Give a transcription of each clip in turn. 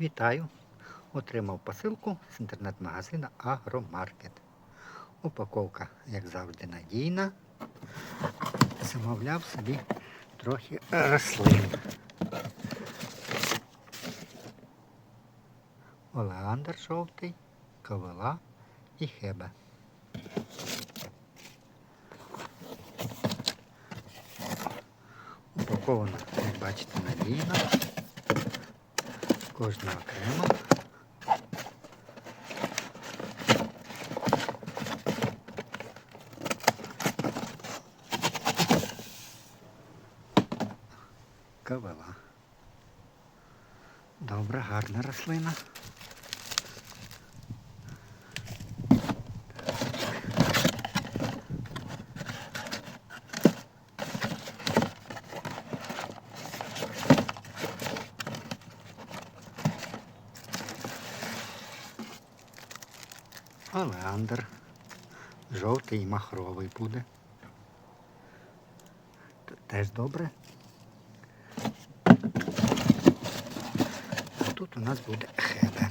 Вітаю! Отримав посилку з інтернет-магазину Агромаркет. Упаковка, як завжди, надійна. Замовляв собі трохи рослин. Олеандр жовтий, ковила і хебе. Упакована, як бачите, надійно. Кожна окремо. Кавела. Добра, гарна рослина. Олеандр. Жовтий і махровий буде. Т- Теж добре. А тут у нас буде хебе.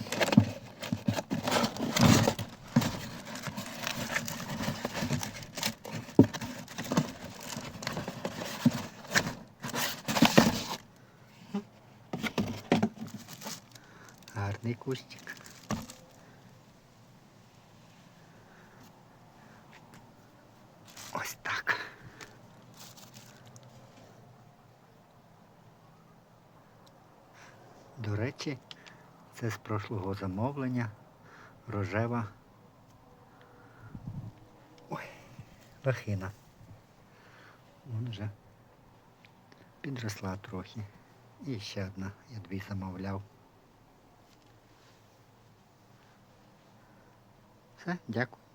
Гарний кустик. Ось так. До речі, це з прошлого замовлення рожева ой, лохина. Вон вже підросла трохи. І ще одна, я дві замовляв. Все, дякую.